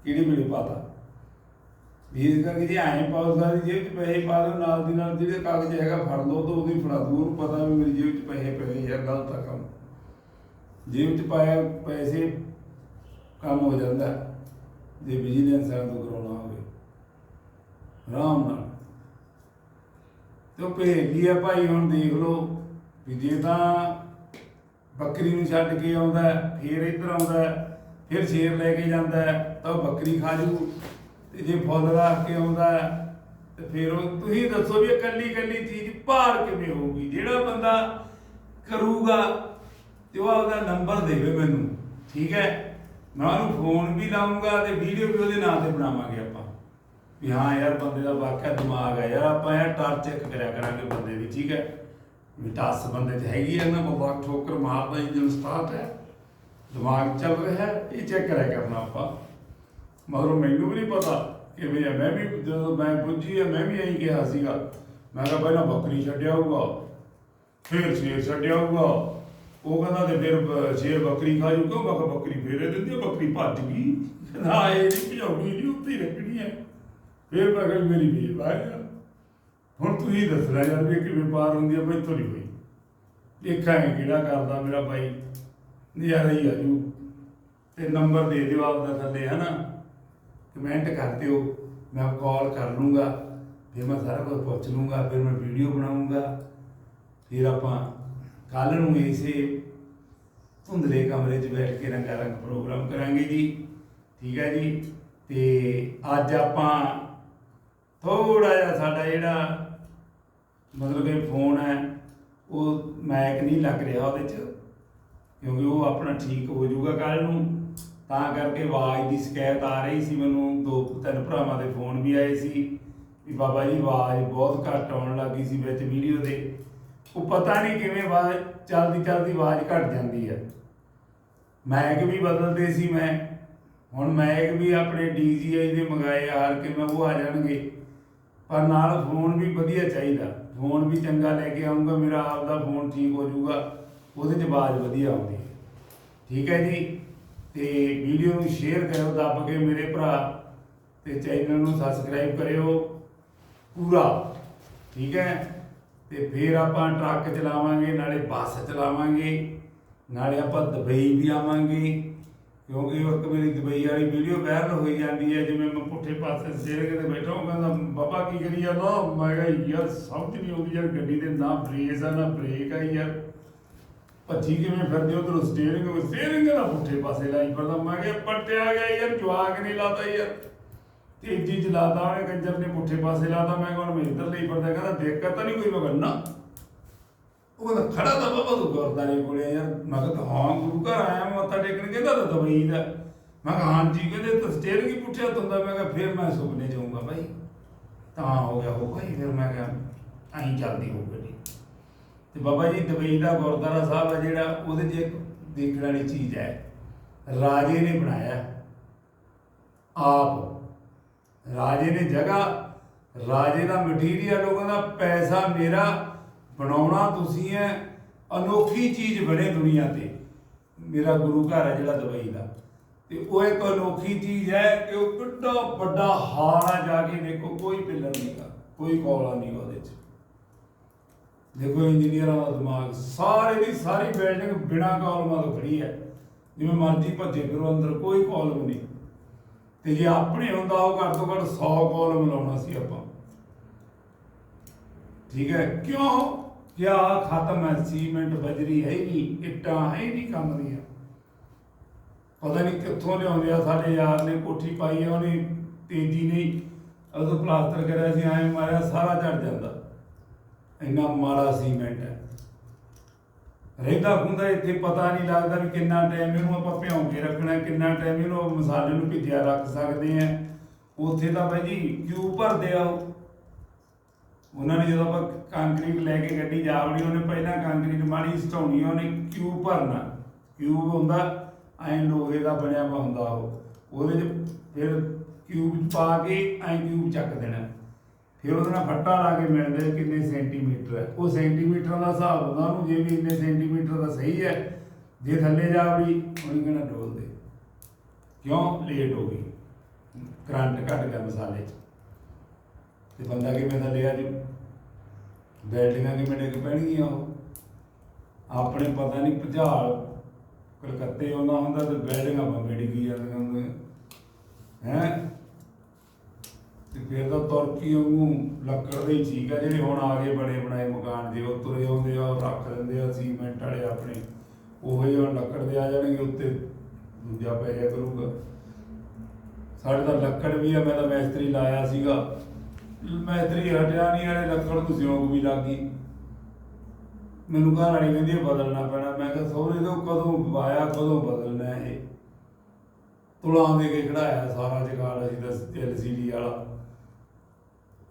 ਕਿਹੜੇ ਵੇਲੇ ਪਾਤਾ? ਵੀ ਕਰਕੇ ਜੇ ਐਂ ਪਾਉਸ ਦਾ ਜੇਬ 'ਚ ਪੈਸੇ ਪਾ ਦਿਓ ਨਾਲ ਦੀ ਨਾਲ ਜਿਹੜੇ ਕਾਗਜ਼ ਹੈਗਾ ਫੜ ਲਓ, ਤਾਂ ਉਹਦੀ ਫੜਾ ਦੂਰ ਪਤਾ ਵੀ ਮੇਰੀ ਜੇਬ 'ਚ ਪੈਸੇ ਪਏ ਯਾਰ ਗਲਤ ਆ ਕੰਮ। ਜੇਬ 'ਚ ਪਾਇਆ, ਪੈਸੇ ਕੰਮ ਹੋ ਜਾਂਦਾ। ਜੇ ਵਿਜੀਲੈਂਸ ਵਾਲਿਆਂ ਤੋਂ ਕਰਾਉਣਾ ਹੋਵੇ। ਆਰਾਮ ਨਾਲ। ਤੇ ਉਹ ਭੇਜਦੀ ਆ ਭਾਈ ਹੁਣ ਦੇਖ ਲਓ ਵੀ ਜੇ ਤਾਂ ਬੱਕਰੀ ਨੂੰ ਛੱਡ ਕੇ ਆਉਂਦਾ ਫੇਰ ਇੱਧਰ ਆਉਂਦਾ ਫਿਰ ਸ਼ੇਰ ਲੈ ਕੇ ਜਾਂਦਾ ਤਾਂ ਉਹ ਬੱਕਰੀ ਖਾ ਜੂ। ਤੇ ਜੇ ਫੁੱਲ ਰੱਖ ਕੇ ਆਉਂਦਾ ਹੈ, ਤੇ ਫਿਰ ਉਹ ਤੁਸੀਂ ਦੱਸੋ ਵੀ ਇਕੱਲੀ ਇਕੱਲੀ ਚੀਜ਼ ਭਾਰ ਕਿਵੇਂ ਹੋਊਗੀ? ਜਿਹੜਾ ਬੰਦਾ ਕਰੂਗਾ ਤੇ ਉਹ ਆਪਦਾ ਨੰਬਰ ਦੇਵੇ ਮੈਨੂੰ ਠੀਕ ਹੈ? ਮੈਂ ਉਹਨੂੰ ਫੋਨ ਵੀ ਲਾਉਂਗਾ ਤੇ ਵੀਡੀਓ ਵੀ ਉਹਦੇ ਨਾਂ ਤੇ ਬਣਾਵਾਂਗੇ ਆਪਾਂ। ਵੀ ਹਾਂ ਯਾਰ ਬੰਦੇ ਦਾ ਵਾਕਿਆ ਦਿਮਾਗ ਹੈ ਯਾਰ, ਆਪਾਂ ਯਾਰ ਟਰ ਚੈੱਕ ਕਰਿਆ ਕਰਾਂਗੇ ਬੰਦੇ ਦੀ, ਠੀਕ ਹੈ? ਵੀ 10 ਬੰਦੇ 'ਚ ਹੈਗੀ ਹੈ ਨਾ ਬਾਬਾ ਠੋਕਰ ਮਾਰਦਾ ਇੰਜਨ ਸਟਾਰਟ ਹੈ, ਦਿਮਾਗ ਚੱਲ ਰਿਹਾ ਹੈ, ਇਹ ਚੈੱਕ ਕਰਿਆ ਕਰਨਾ ਆਪਾਂ। ਮਗਰੋਂ ਮੈਨੂੰ ਵੀ ਨਹੀਂ ਪਤਾ ਕਿ ਵੀ ਮੈਂ ਵੀ ਜਦੋਂ ਮੈਂ ਪੁੱਜੀ ਹੈ ਮੈਂ ਵੀ ਇਹੀ ਕਿਹਾ ਸੀਗਾ, ਮੈਂ ਕਿਹਾ ਪਹਿਲਾਂ ਬੱਕਰੀ ਛੱਡਿਆ ਹੋਊਗਾ, ਫਿਰ ਸ਼ੇਰ ਛੱਡਿਆ ਹੋਊਗਾ। ਉਹ ਕਹਿੰਦਾ ਤੇ ਫਿਰ ਸ਼ੇਰ ਬੱਕਰੀ ਖਾ ਜੂ, ਕਿਉਂ? ਮੈਂ ਕਿਹਾ ਬੱਕਰੀ ਫੇਰੇ ਦਿੰਦੀ ਬੱਕਰੀ ਭੱਜ ਗਈ। ਨਾ, ਇਹ ਨਹੀਂ ਭਜਾਉਣੀ ਨਹੀਂ ਉੱਤੇ ਹੀ ਰੱਖਣੀ ਹੈ। ਫਿਰ ਮੈਂ ਕਿਹਾ ਮੇਰੀ ਵੀ ਬਾਇਆ ਹੁਣ ਤੁਸੀਂ ਦੱਸਣਾ ਯਾਰ ਵੀ ਇਹ ਕਿਵੇਂ ਪਾਰ ਹੁੰਦੀ ਆ ਬਈ ਥੋੜੀ ਹੋਈ। ਦੇਖਾਂਗੇ ਕਿਹੜਾ ਕਰਦਾ ਮੇਰਾ ਭਾਈ ਨਜ਼ਾਰਾ ਹੀ ਆ ਜੂ। ਤੇ ਨੰਬਰ ਦੇ ਦਿਓ ਆਪਦਾ ਥੱਲੇ ਨਾ ਕਮੈਂਟ ਕਰ ਦਿਓ। ਮੈਂ ਕਾਲ ਕਰ ਲੂੰਗਾ। ਫਿਰ ਮੈਂ ਸਾਰਾ ਕੁਝ ਪੁੱਛ ਲੂੰਗਾ। ਫਿਰ ਮੈਂ ਵੀਡੀਓ ਬਣਾਉਂਗਾ। ਫਿਰ ਆਪਾਂ ਕੱਲ ਨੂੰ ਇਸੇ ਧੁੰਦਲੇ ਕਮਰੇ 'ਚ ਬੈਠ ਕੇ ਰੰਗਾਰੰਗ ਪ੍ਰੋਗਰਾਮ ਕਰਾਂਗੇ ਜੀ। ਠੀਕ ਹੈ ਜੀ? ਤੇ ਅੱਜ ਆਪਾਂ ਥੋੜਾ ਜਿਹਾ ਸਾਡਾ ਜਿਹੜਾ ਮਤਲਬ ਕਿ ਫੋਨ ਹੈ, ਉਹ ਮੈਕ ਨਹੀਂ ਲੱਗ ਰਿਹਾ ਉਹਦੇ 'ਚ, ਕਿਉਂਕਿ ਉਹ ਆਪਣਾ ਠੀਕ ਹੋ ਜਾਊਗਾ ਕੱਲ ਨੂੰ। ਤਾਂ ਕਰਕੇ ਆਵਾਜ਼ ਦੀ ਸ਼ਿਕਾਇਤ ਆ ਰਹੀ ਸੀ ਮੈਨੂੰ। ਦੋ, ਤਿੰਨ ਭਰਾਵਾਂ ਦੇ ਫੋਨ ਵੀ ਆਏ ਸੀ ਵੀ ਬਾਬਾ ਜੀ, ਆਵਾਜ਼ ਬਹੁਤ ਘੱਟ ਆਉਣ ਲੱਗੀ ਸੀ ਵਿੱਚ ਵੀਡੀਓ ਦੇ। ਉਹ ਪਤਾ ਨਹੀਂ ਕਿਵੇਂ ਆਵਾਜ਼, ਚੱਲਦੀ ਚੱਲਦੀ ਆਵਾਜ਼ ਘਟ ਜਾਂਦੀ ਹੈ ਮੈਕ ਵੀ ਬਦਲਦੇ ਸੀ ਮੈਂ। ਹੁਣ ਮੈਕ ਵੀ ਆਪਣੇ DJI ਦੇ ਮੰਗਾਏ ਹਾਰ ਕੇ ਮੈਂ ਉਹ ਆ ਜਾਣਗੇ। ਪਰ ਨਾਲ ਫੋਨ ਵੀ ਵਧੀਆ ਚਾਹੀਦਾ। ਫੋਨ ਵੀ ਚੰਗਾ ਲੈ ਕੇ ਆਉਂਗਾ ਮੇਰਾ ਆਪ ਦਾ ਫੋਨ ਠੀਕ ਹੋ ਜਾਊਗਾ, ਉਹਦੇ 'ਚ ਆਵਾਜ਼ ਵਧੀਆ ਆਉਂਦੀ ਹੈ। ਠੀਕ ਹੈ ਜੀ? ਤੇ ਵੀਡੀਓ ਨੂੰ ਸ਼ੇਅਰ ਕਰਿਓ, ਦੱਬ ਕੇ ਮੇਰੇ ਭਰਾ ਤੇ ਚੈਨਲ ਨੂੰ ਸਬਸਕ੍ਰਾਈਬ ਕਰਿਓ ਪੂਰਾ। ਠੀਕ ਹੈ? ਤੇ ਫਿਰ ਆਪਾਂ ਟਰੱਕ ਚਲਾਵਾਂਗੇ, ਨਾਲੇ ਬੱਸ ਚਲਾਵਾਂਗੇ, ਨਾਲੇ ਆਪਾਂ ਦੁਬਈ ਵੀ ਆਵਾਂਗੇ। ਕਿਉਂਕਿ ਉਹ ਮੇਰੀ ਦੁਬਈ ਵਾਲੀ ਵੀਡੀਓ ਵਾਇਰਲ ਹੋਈ ਜਾਂਦੀ ਹੈ, ਜਿਵੇਂ ਮੈਂ ਪੁੱਠੇ ਪਾਸੇ ਸਿਰ ਕੇ ਤੇ ਬੈਠਾ ਹਾਂ ਕਹਿੰਦਾ ਬਾਬਾ ਕੀ ਕਰੀ ਜਾਂਦਾ? ਮੈਂ ਕਿਹਾ, ਯਾਰ, ਸਮਝ ਨਹੀਂ ਆਉਂਦੀ ਯਾਰ ਗੱਡੀ ਦੇ ਨਾ ਬ੍ਰੇਕ ਆ, ਨਾ ਬ੍ਰੇਕ ਆ ਯਾਰ। ਭੱਜੀ ਕਿਵੇਂ ਫਿਰਦੇ ਉਧਰ ਸਟੀਅਰਿੰਗ ਸਟੀਅਰਿੰਗ ਦਾ ਪੁੱਠੇ ਪਾਸੇ ਲਾਈ ਫਿਰਦਾ। ਮੈਂ ਕਿਹਾ, ਪੱਟਿਆ ਗਿਆ ਯਾਰ, ਜਵਾਕ ਨਹੀਂ ਲਾਤਾ ਯਾਰ। ਤੇਜ਼ੀ ਚ ਲਾਤਾ, ਉਹਨੇ ਕੰਜਰ ਨੇ ਪੁੱਠੇ ਪਾਸੇ ਲਾਤਾ। ਮੈਂ ਕਿਹਾ ਹੁਣ ਮੈਂ ਇੱਧਰ ਲਈ ਫਿਰਦਾ। ਕਹਿੰਦਾ, ਦਿੱਕਤ ਤਾਂ ਨਹੀਂ ਕੋਈ ਮੈਂ ਕਿਹਾ ਉਹ ਕਹਿੰਦਾ ਖੜਾ ਤਾਂ ਬਾਬਾ ਤੂੰ ਗੁਰਦਾਰੇ ਕੋਲੇ ਯਾਰ ਮੈਂ ਕਿਹਾ ਹਾਂ, ਗੁਰੂ ਘਰ ਆਇਆ ਮੈਂ ਮੱਥਾ ਟੇਕਣ ਕਹਿੰਦਾ ਤਾਂ ਦਵਾਈ ਦਾ। ਮੈਂ ਕਿਹਾ ਹਾਂ ਜੀ, ਕਹਿੰਦੇ ਤਾਂ ਸਟੇਅਰਿੰਗ ਹੀ ਪੁੱਠਿਆ ਹੁੰਦਾ। ਮੈਂ ਕਿਹਾ ਫਿਰ ਮੈਂ ਸੁਪਨੇ ਜਾਊਂਗਾ ਭਾਈ ਤਾਂ ਹੋ ਗਿਆ ਹੋਊਗਾ ਹੀ ਫਿਰ ਮੈਂ ਕਿਹਾ ਐਂ ਚੱਲਦੀ ਹੋਊ ਗੱਡੀ। ਤੇ ਬਾਬਾ ਜੀ, ਦੁਬਈ ਦਾ ਗੁਰਦੁਆਰਾ ਸਾਹਿਬ ਆ ਜਿਹੜਾ, ਉਹਦੇ 'ਚ ਇੱਕ ਦੇਖਣ ਵਾਲੀ ਚੀਜ਼ ਹੈ। ਰਾਜੇ ਨੇ ਬਣਾਇਆ। ਆਪ। ਰਾਜੇ ਨੇ ਜਗ੍ਹਾ। ਰਾਜੇ ਦਾ ਮਟੀਰੀਅਲ ਉਹ ਕਹਿੰਦਾ, ਪੈਸਾ ਮੇਰਾ। ਬਣਾਉਣਾ ਤੁਸੀਂ ਹੈ, ਅਨੋਖੀ ਚੀਜ਼ ਬਣੇ ਦੁਨੀਆ ਤੇ। ਮੇਰਾ ਗੁਰੂ ਘਰ ਹੈ ਜਿਹੜਾ ਦੁਬਈ ਦਾ। ਤੇ ਉਹ ਇੱਕ ਅਨੋਖੀ ਚੀਜ਼ ਹੈ ਕਿ ਉਹ ਕਿੱਡਾ ਵੱਡਾ ਹਾਲ ਆ ਜਾ ਕੇ ਵੇਖੋ, ਕੋਈ ਪਿੱਲਰ ਨਹੀਂਗਾ ਕੋਈ ਕੋਲਾ ਨਹੀਂ ਉਹਦੇ 'ਚ। ਦੇਖੋ ਇੰਜੀਨੀਅਰਾਂ ਦਾ ਦਿਮਾਗ, ਸਾਰੇ ਦੀ ਸਾਰੀ ਬਿਲਡਿੰਗ ਬਿਨਾ ਕਾਲਮਾਂ ਤੋਂ ਖੜੀ ਹੈ। ਜਿਵੇਂ ਮਰਜ਼ੀ ਭੱਜੇ ਫਿਰੋ ਅੰਦਰ, ਕੋਈ ਕਾਲਮ ਨਹੀਂ। ਤੇ ਜੇ ਆਪਣੇ ਹੁੰਦਾ, ਉਹ ਘੱਟ ਤੋਂ ਘੱਟ 100 ਕਾਲਮ ਲਾਉਣਾ ਸੀ ਆਪਾਂ। ਠੀਕ ਹੈ, ਕਿਉਂ? ਕਿਆ ਖਤਮ ਹੈ? ਸੀਮੈਂਟ ਬਜਰੀ ਹੈ ਨਹੀਂ ਇੱਟਾਂ ਹੈ ਨਹੀਂ ਕੰਮ ਦੀਆਂ। ਪਤਾ ਨਹੀਂ ਕਿੱਥੋਂ ਲਿਆਉਂਦੇ ਆ, ਸਾਡੇ ਯਾਰ ਨੇ ਕੋਠੀ ਪਾਈ ਆ, ਉਹਨੇ ਤੇਜ਼ੀ ਨਹੀਂ, ਉਦੋਂ ਪਲਾਸਟਰ ਕਰਿਆ ਸੀ, ਐਂ ਮਾਰਿਆ, ਸਾਰਾ ਝੜ ਜਾਂਦਾ। ਇੰਨਾ ਮਾੜਾ ਸੀਮੈਂਟ ਹੈ। ਰਹਿੰਦਾ ਹੁੰਦਾ ਇੱਥੇ ਪਤਾ ਨਹੀਂ ਲੱਗਦਾ ਵੀ ਕਿੰਨਾ ਟਾਈਮ ਇਹਨੂੰ ਆਪਾਂ ਭਿਉਂ ਕੇ ਰੱਖਣਾ, ਕਿੰਨਾ ਟਾਈਮ ਇਹਨੂੰ ਮਸਾਲੇ ਨੂੰ ਭਿੱਜਿਆ ਰੱਖ ਸਕਦੇ ਆ। ਉੱਥੇ ਤਾਂ ਬਾਈ ਜੀ, ਕਿਉਂ ਭਰਦੇ ਆ ਉਹ? ਉਹਨਾਂ ਨੇ ਜਦੋਂ ਆਪਾਂ ਕੰਕਰੀਟ ਲੈ ਕੇ ਗੱਡੀ ਜਾਵਣੀ ਉਹਨੇ ਪਹਿਲਾਂ ਕੰਕਰੀਟ ਮਾੜੀ ਸਟਾਉਣੀ ਉਹਨੇ ਕਿਊਬ ਭਰਨਾ। ਕਿਊਬ ਹੁੰਦਾ, ਐਂ ਲੋਹੇ ਦਾ ਬਣਿਆ ਵਾ ਹੁੰਦਾ ਉਹ। ਉਹਦੇ ਚ ਫਿਰ ਕਿਊਬ ਚ ਪਾ ਕੇ ਐਂ ਕਿਊਬ ਚੱਕ ਦੇਣਾ। ਫਿਰ ਉਹਦੇ ਨਾਲ ਫੱਟਾ ਲਾ ਕੇ ਮਿਲਦੇ ਕਿੰਨੇ ਸੈਂਟੀਮੀਟਰ ਹੈ ਉਹ ਸੈਂਟੀਮੀਟਰਾਂ ਦਾ ਹਿਸਾਬ ਹੁੰਦਾ, ਉਹਨੂੰ ਜੇ ਵੀ ਇੰਨੇ ਸੈਂਟੀਮੀਟਰ ਦਾ ਸਹੀ ਹੈ ਜੇ ਥੱਲੇ ਜਾਵੜੀ ਉਹਨੂੰ ਕਹਿਣਾ ਡੋਲ ਦੇ ਕਿਉਂ? ਲੇਟ ਹੋ ਗਈ। ਕਰੰਟ ਘਟ ਗਿਆ ਮਸਾਲੇ 'ਚ। ਤੇ ਬੰਦਾ ਕਿਵੇਂ ਦਾ ਲਿਆ ਜੂ ਬੈਲਡਿੰਗਾਂ ਕਿਵੇਂ ਡਿੱਗ ਪੈਣਗੀਆਂ ਉਹ? ਆਪਣੇ ਪਤਾ ਨਹੀਂ ਭੁਚਾਲ ਕਲਕੱਤੇ ਆਉਂਦਾ ਹੁੰਦਾ ਤੇ ਬੈਲਡਿੰਗਾਂ ਬੰਬੇ ਡਿੱਗੀ ਜਾਂਦੀਆਂ ਹੁੰਦੀਆਂ। ਹੈ? ਤੇ ਫਿਰ ਤਾਂ ਤੁਰਕੀ ਵਾਂਗੂ ਲੱਕੜ ਦੇ ਹੀ ਠੀਕ ਆ ਜਿਹੜੇ ਹੁਣ ਆ ਗਏ ਬਣੇ ਬਣਾਏ ਮਕਾਨ ਦੇ, ਉਹ ਤੁਰੇ ਆਉਂਦੇ ਆ ਰੱਖ ਲੈਂਦੇ ਆ ਸੀਮੈਂਟ ਵਾਲੇ ਆਪਣੇ। ਉਹੋ ਜਿਹੇ ਹੁਣ ਲੱਕੜ ਦੇ ਆ ਜਾਣਗੇ ਉੱਤੇ, ਦੂਜਾ ਪੈ ਜਾਇਆ ਕਰੂਗਾ। ਸਾਡੇ ਤਾਂ ਲੱਕੜ ਵੀ ਆ, ਮੈਂ ਤਾਂ ਮੈਸਤਰੀ ਲਾਇਆ ਸੀਗਾ। ਮੈਸਤਰੀ ਹਟਿਆ ਨਹੀਂ ਵਾਲੇ ਲੱਕੜ ਨੂੰ ਸਿਉਂਕ ਵੀ ਲੱਗ ਗਈ। ਮੈਨੂੰ ਘਰ ਵਾਲੀ ਕਹਿੰਦੀ ਇਹ ਬਦਲਣਾ ਪੈਣਾ। ਮੈਂ ਕਿਹਾ, ਸਹੁਰੇ ਤੋਂ ਕਦੋਂ ਆਇਆ, ਕਦੋਂ ਬਦਲਣਾ ਇਹ? ਤੁਲਾਂ ਦੇ ਕੇ ਖੜਾਇਆ ਸਾਰਾ ਜਗਾੜ ਅਸੀਂ ਤਾਂ ਐਲਸੀਡੀ ਵਾਲਾ।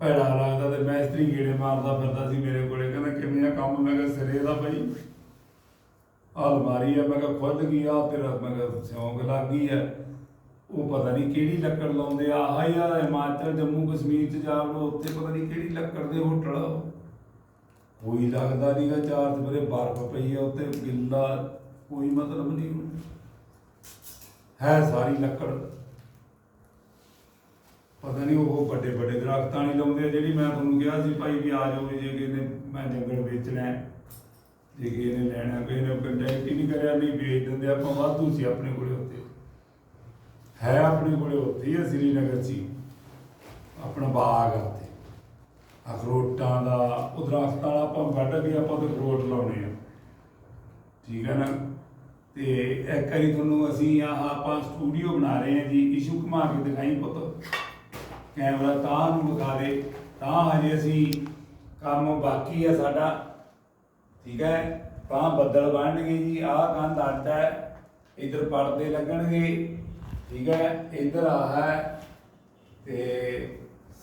ਭੈੜਾ ਲੱਗਦਾ ਤੇ ਮੈਸਤਰੀ ਗੇੜੇ ਮਾਰਦਾ ਫਿਰਦਾ ਸੀ ਮੇਰੇ ਕੋਲੇ। ਕਹਿੰਦਾ, ਕਿਵੇਂ ਆ ਕੰਮ? ਮੈਂ ਕਿਹਾ, ਸਿਰੇ ਦਾ ਭਾਈ। ਅਲਮਾਰੀ ਆ, ਮੈਂ ਕਿਹਾ ਖੁੱਲ ਗਈ ਆ, ਤੇਰਾ ਮੈਂ ਕਿਹਾ, ਸਿਉਂਕ ਲੱਗ ਗਈ ਆ। ਉਹ ਪਤਾ ਨਹੀਂ ਕਿਹੜੀ ਲੱਕੜ ਲਾਉਂਦੇ ਆ, ਆਹ ਹੀ ਹਿਮਾਚਲ, ਜੰਮੂ, ਕਸ਼ਮੀਰ ਚ ਜਾ ਵੜੋ, ਉੱਥੇ ਪਤਾ ਨਹੀਂ ਕਿਹੜੀ ਲੱਕੜ ਦੇ ਹੋਟਲ ਕੋਈ ਲੱਗਦਾ ਨਹੀਂਗਾ ਚਾਰ ਸਵੇਰੇ ਬਰਫ਼ ਪਈ ਆ ਉੱਤੇ ਗਿੱਲਾ ਕੋਈ ਮਤਲਬ ਨਹੀਂ ਹੈ ਸਾਰੀ ਲੱਕੜ। ਪਤਾ ਨਹੀਂ ਉਹ ਵੱਡੇ ਵੱਡੇ ਦਰਖਤਾਂ ਨਹੀਂ ਲਾਉਂਦੇ ਜਿਹੜੀ ਮੈਂ ਤੁਹਾਨੂੰ ਕਿਹਾ ਸੀ ਭਾਈ ਵੀ ਆ ਜਾਓ ਵੀ ਜੇ ਕਿਤੇ ਮੈਂ ਜੰਗਲ ਵੇਚਣਾ ਜੇ ਕਿਸੇ ਨੇ ਲੈਣਾ, ਕਿਸੇ ਨੇ ਕੰਟੈਕਟ ਹੀ ਨਹੀਂ ਕਰਿਆ ਨਹੀਂ ਵੇਚ ਦਿੰਦੇ ਆਪਾਂ ਵਾਧੂ ਸੀ ਆਪਣੇ ਹੈ ਆਪਣੇ ਕੋਲੇ ਉੱਥੇ ਹੀ ਆ ਸ੍ਰੀਨਗਰ 'ਚ ਆਪਣਾ ਬਾਗ ਆ ਉੱਥੇ। ਅਖਰੋਟਾਂ ਦਾ, ਉਹ ਦਰਖਤਾਂ ਵਾਲਾ ਆਪਾਂ ਵੱਢ ਕੇ ਆਪਾਂ ਤੇ ਅਖਰੋਟ ਲਾਉਣੇ ਆ। ਠੀਕ ਹੈ ਨਾ? ਤੇ ਇੱਕ ਵਾਰੀ ਤੁਹਾਨੂੰ ਅਸੀਂ ਆਹ ਆਪਾਂ ਸਟੂਡੀਓ ਬਣਾ ਰਹੇ ਹਾਂ ਜੀ, ਇਸ਼ੂ ਘੁਮਾ ਕੇ ਦਿਖਾਈ ਪੁੱਤ। ਕੈਮਰਾ ਤਾਂ ਨੂੰ ਵਿਖਾ ਦੇ, ਤਾਂ ਹਜੇ ਅਸੀਂ ਕੰਮ ਬਾਕੀ ਆ ਸਾਡਾ। ਠੀਕ ਹੈ? ਤਾਂ ਬੱਦਲ ਬਣਨਗੇ ਜੀ, ਆਹ ਕੰਧ ਅੱਡ ਇਧਰ ਪਰਦੇ ਲੱਗਣਗੇ। ਠੀਕ ਹੈ, ਇੱਧਰ ਆ ਹੈ ਤੇ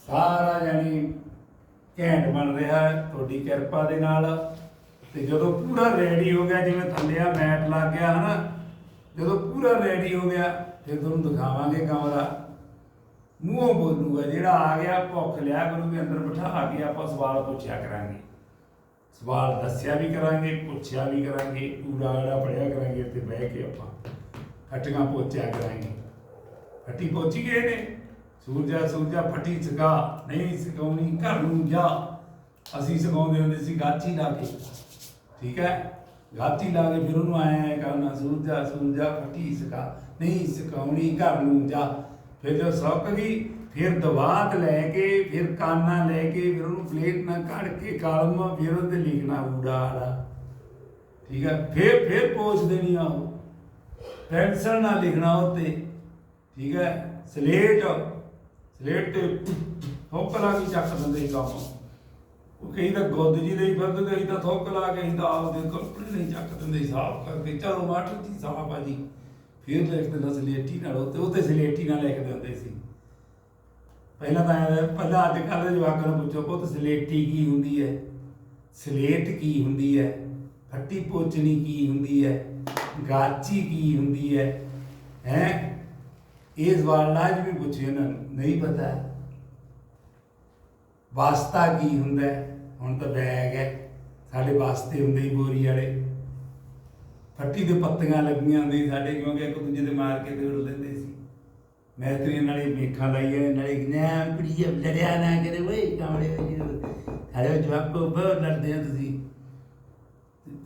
ਸਾਰਾ ਜਾਨੀ ਘੈਂਟ ਬਣ ਰਿਹਾ ਹੈ, ਤੁਹਾਡੀ ਕਿਰਪਾ ਦੇ ਨਾਲ। ਤੇ ਜਦੋਂ ਪੂਰਾ ਰੈਡੀ ਹੋ ਗਿਆ, ਜਿਵੇਂ ਥੱਲੇ ਆ ਮੈਟ ਲੱਗ ਗਿਆ, ਹਨਾ? ਜਦੋਂ ਪੂਰਾ ਰੈਡੀ ਹੋ ਗਿਆ, ਫਿਰ ਤੁਹਾਨੂੰ ਦਿਖਾਵਾਂਗੇ ਕਮਰਾ। ਮੂੰਹੋਂ ਬੋਲੂਗਾ, ਜਿਹੜਾ ਆ ਗਿਆ, ਭੁੱਖ ਲਿਆ ਕਰੂਗੇ, ਅੰਦਰ ਬਿਠਾ ਕੇ ਆਪਾਂ ਸਵਾਲ ਪੁੱਛਿਆ ਕਰਾਂਗੇ। ਸਵਾਲ ਦੱਸਿਆ ਵੀ ਕਰਾਂਗੇ, ਪੁੱਛਿਆ ਵੀ ਕਰਾਂਗੇ ਪੂਰਾ ਆੜਾ ਪੜਿਆ ਕਰਾਂਗੇ, ਤੇ ਬਹਿ ਕੇ ਆਪਾਂ ਫਟੀਆਂ ਪੋਚਿਆ ਕਰਾਂਗੇ। ਫੱਟੀ ਪਹੁੰਚੀ ਗਏ ਨੇ। ਸੂਰਜਾ ਸੂਰਜਾ, ਫੱਟੀ ਸਕਾ, ਨਹੀਂ ਸਕਾਉਣੀ, ਘਰ ਨੂੰ ਜਾ। ਅਸੀਂ ਸਕਾਉਂਦੇ ਹੁੰਦੇ ਸੀ ਗਾਚੀ ਲਾ ਕੇ। ਠੀਕ ਹੈ? ਗਾਚੀ ਲਾ ਕੇ ਫਿਰ ਉਹਨੂੰ ਆਇਆ ਕਰਨਾ, ਸੂਰਜਾ ਸੂਰਜਾ, ਫੱਟੀ ਸਕਾ, ਨਹੀਂ ਸਕਾਉਣੀ, ਘਰ ਨੂੰ ਜਾ। ਫਿਰ ਜਦੋਂ ਸੌਕ ਗਈ, ਫਿਰ ਦਵਾਤ ਲੈ ਕੇ, ਫਿਰ ਕਾਨਾ ਲੈ ਕੇ, ਫਿਰ ਉਹਨੂੰ ਪਲੇਟ ਨਾਲ ਕੱਢ ਕੇ ਕਾਲਮ, ਫਿਰ ਉਹਦੇ ਲਿਖਣਾ ਊੜਾ ਆੜਾ ਠੀਕ ਹੈ? ਫਿਰ ਫਿਰ ਪੋਚ ਦੇਣੀ ਆ ਉਹ। ਪੈਨਸਲ ਨਾਲ ਲਿਖਣਾ ਉੱਤੇ ਠੀਕ ਹੈ? ਸਲੇਟ ਸਲੇਟ ਤੇ ਥੋਕ ਲਾ ਕੇ ਚੱਕ ਦਿੰਦੇ ਸੀ ਕੰਮ। ਉਹ ਕਈ ਤਾਂ ਗੁੱਦ ਜੀ ਦੇ ਹੀ ਫਿਰਦੇ ਤਾਂ ਥੋਕ ਲਾ ਕੇ ਹੀ ਤਾਂ ਆਪਦੇ ਕੱਪੜੇ ਨਹੀਂ ਚੱਕ ਦਿੰਦੇ ਸਾਫ਼ ਕਰਕੇ ਚਲੋ ਮਾਟਰ ਜੀ ਸਾਫ਼ ਆ ਜੀ ਫਿਰ ਲਿਖ ਦਿੰਦਾ ਸਲੇਟੀ ਨਾਲ ਉੱਤੇ ਉੱਤੇ ਸਲੇਟੀ ਨਾਲ ਲਿਖ ਦਿੰਦੇ ਸੀ। ਪਹਿਲਾਂ ਤਾਂ ਪਹਿਲਾਂ ਅੱਜ ਕੱਲ੍ਹ ਦੇ ਜਵਾਕਾਂ ਨੂੰ ਪੁੱਛੋ ਪੁੱਤ, ਸਲੇਟੀ ਕੀ ਹੁੰਦੀ ਹੈ? ਸਲੇਟ ਕੀ ਹੁੰਦੀ ਹੈ? ਫੱਟੀ ਪੋਚਣੀ ਕੀ ਹੁੰਦੀ ਹੈ? ਗਾਚੀ ਕੀ ਹੁੰਦੀ ਹੈ? ਹੈ? ਇਹ ਸਵਾਲ ਨਾ ਅੱਜ ਵੀ ਪੁੱਛੇ ਉਹਨਾਂ ਨੂੰ, ਨਹੀਂ ਪਤਾ। ਵਾਸਤਾ ਕੀ ਹੁੰਦਾ ਹੁਣ ਤਾਂ ਬੈਗ ਹੈ। ਸਾਡੇ ਵਾਸਤੇ ਹੁੰਦੇ ਹੀ ਬੋਰੀ ਵਾਲੇ। ਫੱਟੀ ਦੇ ਪੱਤੀਆਂ ਲੱਗੀਆਂ ਹੁੰਦੀਆਂ ਸਾਡੇ, ਕਿਉਂਕਿ ਇੱਕ ਦੂਜੇ ਦੇ ਮਾਰ ਕੇ ਤੇ ਲੈਂਦੇ ਸੀ। ਮੈਂ ਤੇ ਨਾਲੇ ਮੇਖਾਂ ਲਾਈਆਂ ਨਾਲੇ ਨਾ ਕੁੜੀਏ, ਲੜਿਆ ਨਾ ਕਰੇ ਓਏ ਕਾਮੜੇ ਵਿੱਚ ਸਾਡੇ ਜਵਾਕੋ ਬਹੁਤ ਲੜਦੇ ਆ ਤੁਸੀਂ।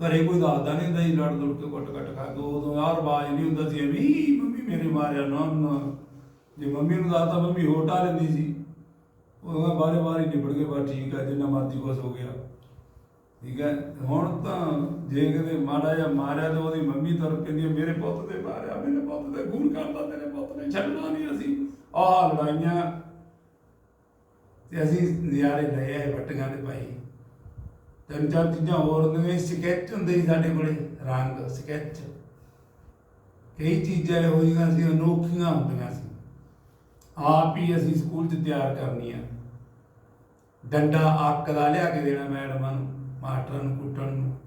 ਘਰੇ ਕੋਈ ਦੱਸਦਾ ਨਹੀਂ ਹੁੰਦਾ ਸੀ ਲੜ ਲੜ ਕੇ ਕੁੱਟ ਕੱਟ ਖਾ ਕੇ। ਉਦੋਂ ਆਹ ਰਵਾਜ ਨਹੀਂ ਹੁੰਦਾ ਸੀ ਵੀ ਮੰਮੀ ਮੇਰੇ ਮਾਰਿਆ ਨਾ ਨਾ। ਜੇ ਮੰਮੀ ਨੂੰ ਦੱਸਦਾ ਮੰਮੀ ਹੋਟਾ ਲੈਂਦੀ ਸੀ। ਉਹ ਬਾਰੇ ਬਾਰੇ ਨਿਬੜ ਕੇ ਬਾ ਠੀਕ ਆ, ਜਿੰਨਾ ਮਰਜ਼ੀ ਬਸ ਹੋ ਗਿਆ। ਠੀਕ ਹੈ? ਹੁਣ ਤਾਂ ਜੇ ਕਿਤੇ ਮਾੜਾ ਜਿਹਾ ਮਾਰਿਆ ਤਾਂ ਉਹਦੀ ਮੰਮੀ ਤੁਰ ਪੈਂਦੀ ਮੇਰੇ ਪੁੱਤ ਦੇ ਮਾਰਿਆ, ਮੇਰੇ ਪੁੱਤ ਦੇ ਖੂਨ ਕਰਦਾ ਤੇਰੇ ਪੁੱਤ ਨੇ ਛੱਡਣਾ ਨਹੀਂ ਅਸੀਂ। ਆਹ ਲੜਾਈਆਂ ਤੇ ਅਸੀਂ ਨਜ਼ਾਰੇ ਲਏ ਆਏ ਵੱਟੀਆਂ ਦੇ ਭਾਈ। ਤਿੰਨ ਚਾਰ ਚੀਜ਼ਾਂ ਹੋਰ ਹੁੰਦੀਆਂ ਸੀ ਸਕੈਚ ਹੁੰਦੇ ਸੀ ਸਾਡੇ ਕੋਲੇ, ਰੰਗ ਸਕੈਚ ਕਈ ਚੀਜ਼ਾਂ ਇਹੋ ਜਿਹੀਆਂ ਸੀ, ਅਨੋਖੀਆਂ ਹੁੰਦੀਆਂ ਸੀ। ਆਪ ਹੀ ਅਸੀਂ ਸਕੂਲ 'ਚ ਤਿਆਰ ਕਰਨੀਆਂ। ਡੰਡਾ ਅੱਕ ਦਾ ਲਿਆ ਕੇ ਦੇਣਾ ਮੈਡਮਾਂ ਨੂੰ, ਮਾਸਟਰਾਂ ਨੂੰ, ਕੁੱਟਣ ਨੂੰ।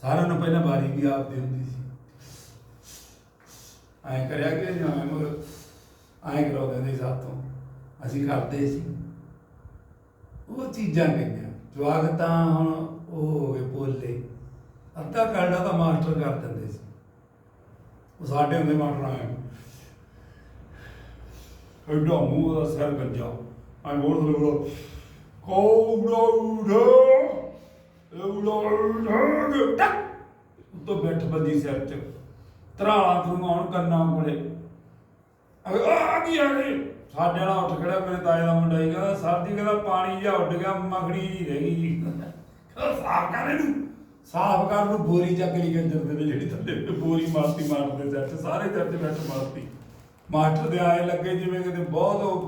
ਸਾਰਿਆਂ ਨੂੰ ਪਹਿਲਾਂ ਵਾਰੀ ਵੀ ਆਪ ਦੀ ਹੁੰਦੀ ਸੀ। ਐਂ ਕਰਿਆ ਕਿ ਜਾਂ ਮਗਰ, ਐਂ ਕਰਾਉਂਦੇ ਹੁੰਦੇ ਸੀ ਸਾਥੋਂ। ਅਸੀਂ ਕਰਦੇ ਸੀ। ਉਹ ਚੀਜ਼ਾਂ ਕਹਿੰਦੇ ਜਵਾਕ ਤਾਂ ਹੁਣ ਉਹ ਹੋ ਗਏ ਬੋਲੇ ਅੱਧਾ ਕਰਨਾ ਤਾਂ ਮਾਸਟਰ ਕਰ ਦਿੰਦੇ ਸੀ। ਉਹ ਸਾਡੇ ਹੁੰਦੇ ਮਾਸਟਰ ਆਏ। ਐਡਾ ਮੂੰਹ ਦਾ ਸਿਰ ਗੱਜਾ। ਐਂ ਬੋਲ ਬੋਲ ਕੋੜਾ ਉਡਾ ਉਡਾ ਟਕ! ਉੱਤੋਂ ਬੈਠ ਬੰਦੀ ਸਿਰ ਚ। ਤਰਾਲਾ ਤਰੂ ਆਉਣ ਕੰਨਾਂ ਕੋਲੇ। ਆ ਕੀ ਆ ਗਈ ਸਾਡੇ ਨਾਲ ਉੱਠ ਖੜਾ, ਮੇਰੇ ਤਾਏ ਦਾ ਮੁੰਡਾ ਹੀ ਕਹਿੰਦਾ ਸਰਦੀ ਕਹਿੰਦਾ ਪਾਣੀ ਜਿਹਾ ਉੱਡ ਗਿਆ, ਮੱਖਣੀ ਜੀ ਰਹਿ ਗਈ ਜੀ। ਕਹਿੰਦਾ, ਸਾਫ਼ ਕਰ ਇਹਨੂੰ। ਸਾਫ਼ ਕਰ ਨੂੰ ਬੋਰੀ ਚੱਕ ਲਈ ਕੰਜਰ ਦੇ ਜਿਹੜੀ ਥੱਲੇ ਬੋਰੀ ਮਾਰਤੀ ਮਾਰਦੇ ਸਿਰ ਸਾਰੇ ਸਿਰ ਚ ਮਾਰਤੀ। ਮਾਸਟਰ ਦੇ ਆਏ ਲੱਗੇ ਜਿਵੇਂ ਕਿਤੇ ਬਹੁਤ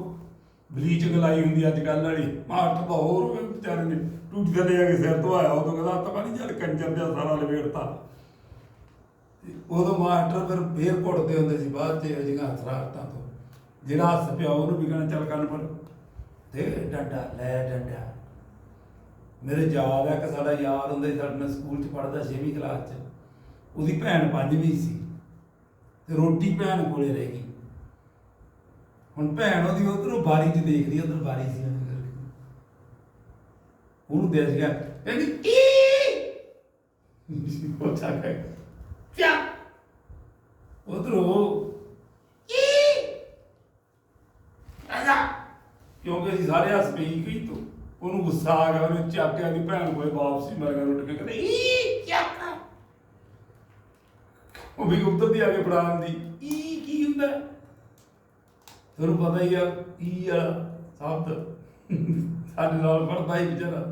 ਬਲੀਚ ਗਲਾਈ ਹੁੰਦੀ ਅੱਜ ਕੱਲ ਵਾਲੀ। ਮਾਸਟਰ ਤਾਂ ਹੋਰ ਵੀ ਵਿਚਾਰੇ ਨੇ। ਟੂਟ ਥੱਲੇ ਆ ਕੇ ਸਿਰ ਤੋਂ ਉਹ ਤੋਂ ਕਹਿੰਦਾ ਤਾਂ ਨਹੀਂ ਚੱਲ ਕੰਜਰ ਦਾ ਸਾਰਾ ਲਵੇੜਤਾ ਉਦੋਂ ਮਾਸਟਰ ਫਿਰ ਫੇਰ ਘੁੱਟਦੇ ਹੁੰਦੇ ਸੀ ਬਾਅਦ ਚ ਇਹ ਜਿਹੀਆਂ ਹਥਰਾਤਾਂ ਤੋਂ। ਜਿਹੜਾ ਹੱਸ ਪਿਆ ਉਹਨੂੰ ਵੀ ਕਹਿਣਾ, ਚੱਲ ਕੰਨ ਫੜ। ਦੇ ਡੰਡਾ, ਲੈ ਡੰਡਾ। ਮੇਰੇ ਯਾਦ ਹੈ ਕਿ ਸਾਡਾ ਯਾਦ ਹੁੰਦਾ ਸੀ, ਸਾਡੇ ਨਾਲ ਸਕੂਲ ਚ ਪੜ੍ਹਦਾ 6ਵੀਂ ਕਲਾਸ ਚ। ਉਹਦੀ ਭੈਣ ਪੰਜਵੀਂ ਸੀ ਤੇ ਰੋਟੀ ਭੈਣ ਕੋਲੇ ਰਹਿ ਗਈ। ਹੁਣ ਭੈਣ ਉਹਦੀ ਉਧਰੋਂ ਬਾਰੀ 'ਚ ਦੇਖਦੀ, ਉਧਰ ਬਾਰੀ ਸੀ। ਉਹਨੂੰ ਦੇਖ ਗਿਆ ਕਹਿੰਦੀ, ਈ! ਉਹ ਚੱਕ ਹੈ ਉਧਰੋਂ ਈ ਆਜਾ ਕਿਉਂਕਿ ਅਸੀਂ ਸਾਰੇ ਹੱਸ ਪਈ ਗਈ ਤੂੰ। ਉਹਨੂੰ ਗੁੱਸਾ ਆ ਗਿਆ, ਉਹਨੇ ਚੱਕਿਆ ਕੇ ਭੈਣ ਕੋਲੇ ਵਾਪਸੀ ਮਰ ਗਿਆ ਉੱਠ ਕੇ ਕਹਿੰਦੇ, ਈ, ਚੱਕ! ਉਹ ਵੀ ਉੱਤਰ ਦੀ ਆ ਕੇ ਫੜਾ ਦਿੰਦੀ ਈ, ਕੀ ਹੁੰਦਾ? ਤੁਹਾਨੂੰ ਪਤਾ ਹੀ ਆ, ਈ ਵਾਲਾ ਸ਼ਬਦ ਸਾਡੇ ਨਾਲ ਪੜਦਾ ਹੀ ਵਿਚਾਰਾ।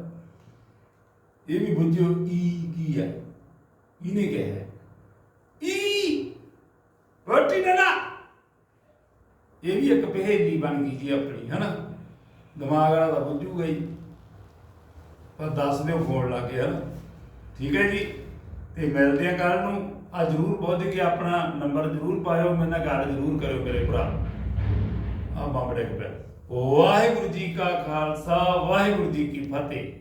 ਇਹ ਵੀ ਬੁੱਝੋ ਈ ਕੀ ਹੈ ਇਹਨੇ ਕਿਹਾ ਹੈ ਈ, ਰੋਟੀ ਦੇਣਾ ਇਹ ਵੀ ਇੱਕ ਪਹੇਲੀ ਬਣ ਗਈ ਜੀ ਆਪਣੀ, ਹਨਾ? ਦਿਮਾਗ ਵਾਲਾ ਤਾਂ ਬੁੱਝੂਗਾ ਹੀ। ਪਰ ਦੱਸ ਦਿਓ, ਫੋਨ ਲਾ ਕੇ ਹਨਾ ਠੀਕ ਹੈ ਜੀ? ਤੇ ਮਿਲਦੇ ਆ ਕੱਲ ਨੂੰ। ਆ ਜਰੂਰ ਪਹੁੰਚ ਕੇ ਆਪਣਾ ਨੰਬਰ ਜਰੂਰ ਪਾਇਓ, ਮੇਰੇ ਨਾਲ ਗੱਲ ਜਰੂਰ ਕਰਿਓ, ਮੇਰੇ ਭਰਾ। ਆ ਬੰਬ ਡਿੱਗ ਪਿਆ। ਵਾਹਿਗੁਰੂ ਜੀ ਕਾ ਖਾਲਸਾ, ਵਾਹਿਗੁਰੂ ਜੀ ਕੀ ਫਤਿਹ।